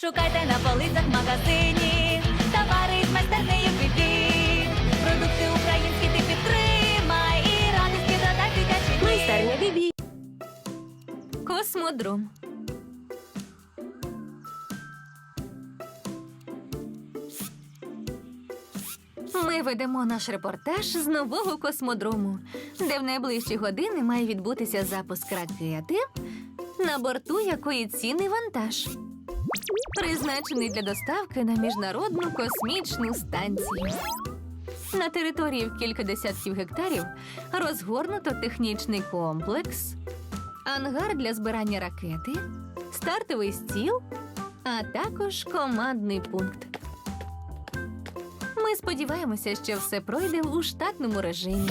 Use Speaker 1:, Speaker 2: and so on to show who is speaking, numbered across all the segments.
Speaker 1: Шукайте на полицях в магазині, товари з майстернею бібі. Продукти українські ти підтримай і радості додай дитячий дім.
Speaker 2: Майстерня Бібі.
Speaker 1: Космодром. Ми ведемо наш репортаж з нового космодрому, де в найближчі години має відбутися запуск ракети, на борту якої цінний вантаж, призначений для доставки на міжнародну космічну станцію. На території в кілька десятків гектарів розгорнуто технічний комплекс, ангар для збирання ракети, стартовий стіл, а також командний пункт. Ми сподіваємося, що все пройде у штатному режимі.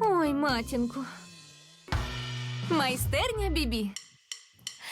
Speaker 1: Ой, матінку. Майстерня Бібі.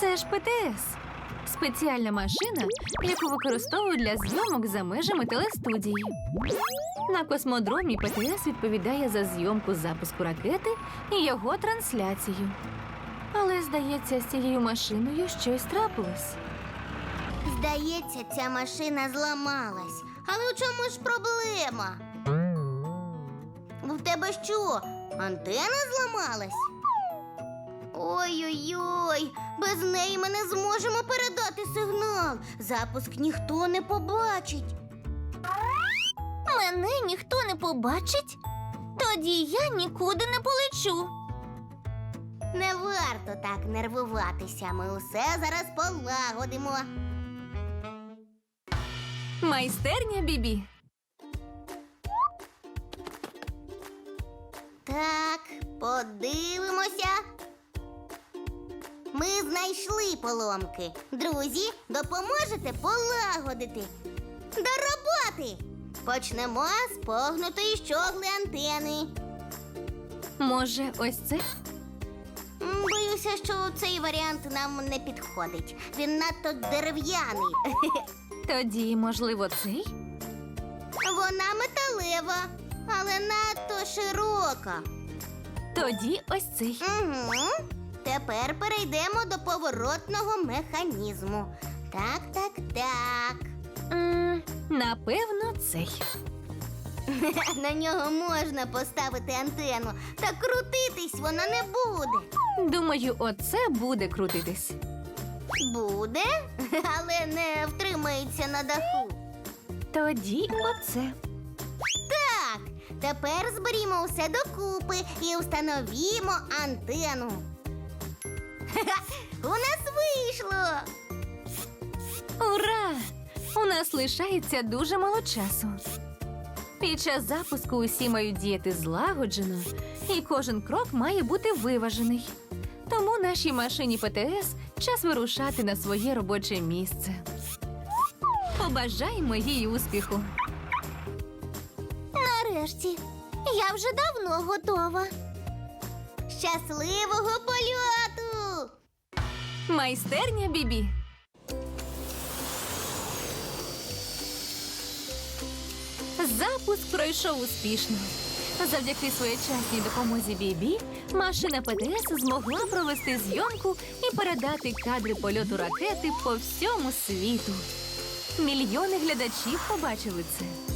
Speaker 1: Це ж ПТС. Спеціальна машина, яку використовують для зйомок за межами телестудії. На космодромі ПТС відповідає за зйомку запуску ракети і його трансляцію. Але, здається, з цією машиною щось трапилось.
Speaker 3: Здається, ця машина зламалась. Але у чому ж проблема? В тебе що? Антена зламалась? Ой-ой-ой, без неї ми не зможемо передати сигнал. Запуск ніхто не побачить. Мене ніхто не побачить? Тоді я нікуди не полечу. Не варто так нервуватися. Ми усе зараз полагодимо.
Speaker 1: Майстерня Бібі.
Speaker 3: Так, подивимося. Ми знайшли поломки. Друзі, допоможете полагодити. До роботи! Почнемо з погнутої щогли антени.
Speaker 1: Може, ось це?
Speaker 3: Боюся, що цей варіант нам не підходить. Він надто дерев'яний.
Speaker 1: Тоді, можливо, цей?
Speaker 3: Вона металева, але надто широка.
Speaker 1: Тоді ось цей.
Speaker 3: Угу. Тепер перейдемо до поворотного механізму. Так, так, так.
Speaker 1: М, напевно, цей.
Speaker 3: На нього можна поставити антенну, та крутитись вона не буде.
Speaker 1: Думаю, оце буде крутитись.
Speaker 3: Буде, але не втримається на даху.
Speaker 1: Тоді оце.
Speaker 3: Так, тепер зберімо усе докупи і встановімо антенну. У нас вийшло.
Speaker 1: Ура! У нас лишається дуже мало часу. Під час запуску усі мають діяти злагоджено, і кожен крок має бути виважений. Тому нашій машині ПТС час вирушати на своє робоче місце. Побажаємо їй успіху.
Speaker 3: Нарешті, я вже давно готова. Щасливого польоту!
Speaker 1: Майстерня Бібі. Запуск пройшов успішно. Завдяки своєчасній допомозі Бібі машина ПТС змогла провести зйомку і передати кадри польоту ракети по всьому світу. Мільйони глядачів побачили це.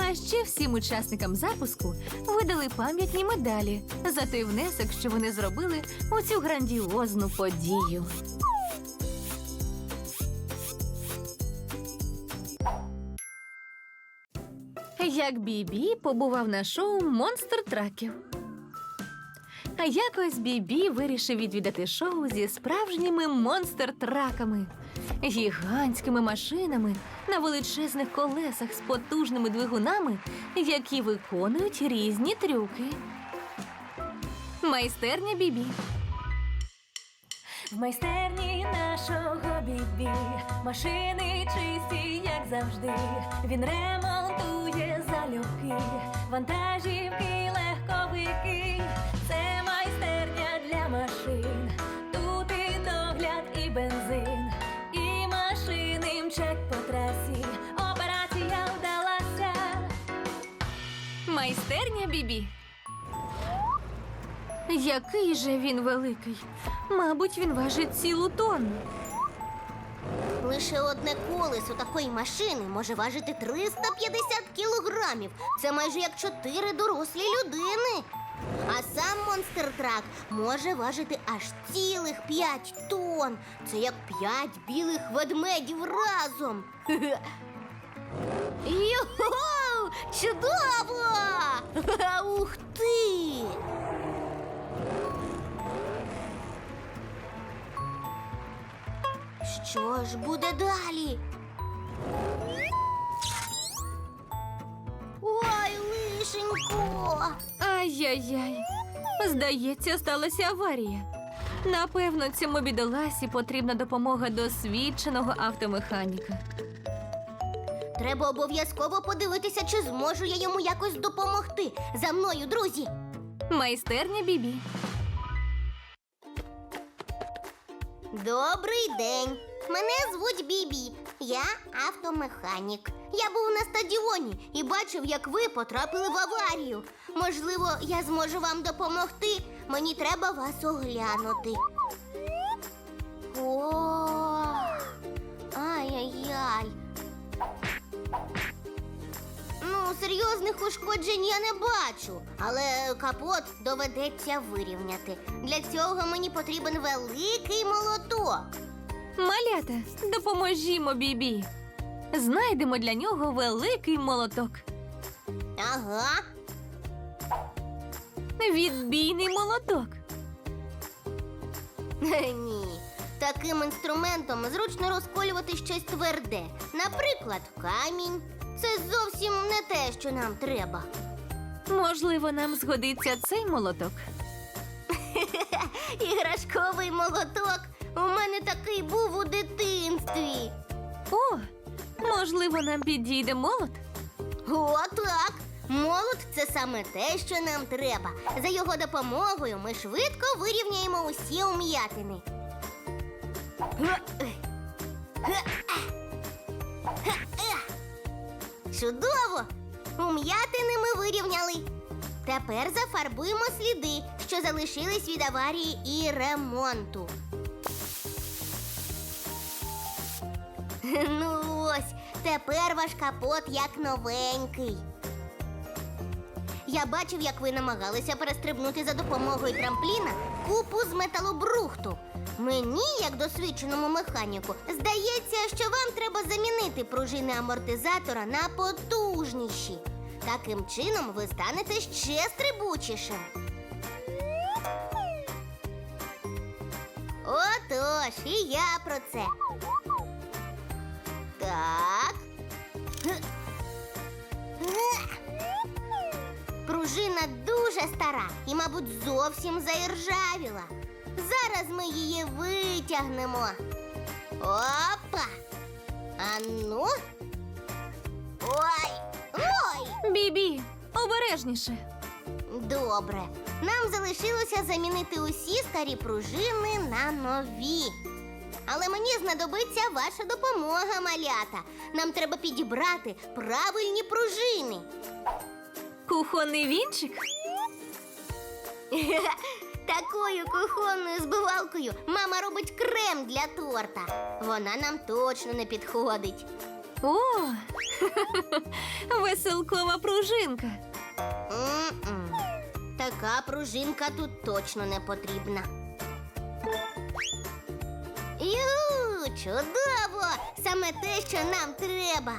Speaker 1: А ще всім учасникам запуску видали пам'ятні медалі за той внесок, що вони зробили у цю грандіозну подію. Як Бібі побував на шоу Монстр траків. А якось Бібі вирішив відвідати шоу зі справжніми монстр-траками, гігантськими машинами на величезних колесах з потужними двигунами, які виконують різні трюки. Майстерня Бібі.
Speaker 2: В майстерні нашого бібі машини чисті, як завжди. Він ремонтує залюбки, вантажівки, легковики. Це
Speaker 1: Бібі. Який же він великий? Мабуть, він важить цілу тонну.
Speaker 3: Лише одне колесо такої машини може важити 350 кілограмів. Це майже як чотири дорослі людини. А сам монстр трак може важити аж цілих 5 тонн. Це як 5 білих ведмедів разом. Його! Чудово! Ух ти! Що ж буде далі? Ой, лишенько!
Speaker 1: Ай-яй-яй. Здається, сталася аварія. Напевно, цьому бідоласі потрібна допомога досвідченого автомеханіка.
Speaker 3: Треба обов'язково подивитися, чи зможу я йому якось допомогти. За мною, друзі!
Speaker 1: Майстерня Бібі.
Speaker 3: Добрий день! Мене звуть Бібі. Я автомеханік. Я був на стадіоні і бачив, як ви потрапили в аварію. Можливо, я зможу вам допомогти. Мені треба вас оглянути. О, ай-яй-яй. Ну, серйозних ушкоджень я не бачу, але капот доведеться вирівняти. Для цього мені потрібен великий молоток.
Speaker 1: Малята, допоможімо Бібі. Знайдемо для нього великий молоток.
Speaker 3: Ага,
Speaker 1: Відбійний молоток.
Speaker 3: ні. Таким інструментом зручно розколювати щось тверде. Наприклад, камінь. Це зовсім не те, що нам треба.
Speaker 1: Можливо, нам згодиться цей молоток.
Speaker 3: Іграшковий молоток. У мене такий був у дитинстві.
Speaker 1: О, можливо, нам підійде молот.
Speaker 3: О, так. Молот це саме те, що нам треба. За його допомогою ми швидко вирівняємо усі ум'ятини. Чудово! Ум'ятини ми вирівняли. Тепер зафарбуємо сліди, що залишились від аварії і ремонту. Ну ось, тепер ваш капот як новенький. Я бачив, як ви намагалися перестрибнути за допомогою трампліна купу з металобрухту. Мені, як досвідченому механіку, здається, що вам треба замінити пружини амортизатора на потужніші. Таким чином ви станете ще стрибучішим. Отож, і я про це. Пружина дуже стара і, мабуть, зовсім заіржавіла. Зараз ми її витягнемо. Опа! А ну. Ой! Ой!
Speaker 1: Бібі, обережніше.
Speaker 3: Добре. Нам залишилося замінити усі старі пружини на нові. Але мені знадобиться ваша допомога, малята. Нам треба підібрати правильні пружини.
Speaker 1: Кухонний вінчик?
Speaker 3: Такою кухонною збивалкою мама робить крем для торта. Вона нам точно не підходить.
Speaker 1: О, веселкова пружинка.
Speaker 3: М-м. Така пружинка тут точно не потрібна. Ю, чудово! Саме те, що нам треба.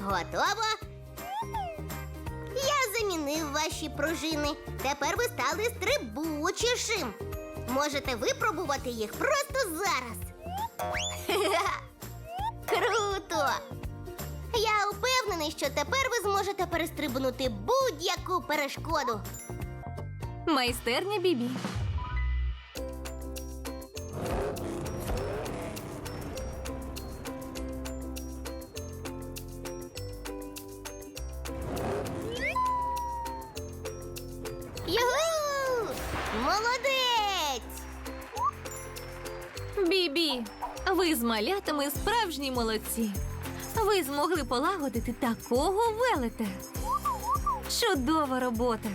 Speaker 3: Готово? Замінив ваші пружини. Тепер ви стали стрибучішим. Можете випробувати їх просто зараз. Круто! Я впевнений, що тепер ви зможете перестрибнути будь-яку перешкоду.
Speaker 1: Майстерня Бібі.
Speaker 3: Югу! Молодець!
Speaker 1: Бібі, ви з малятами справжні молодці. Ви змогли полагодити такого велета. Чудова робота.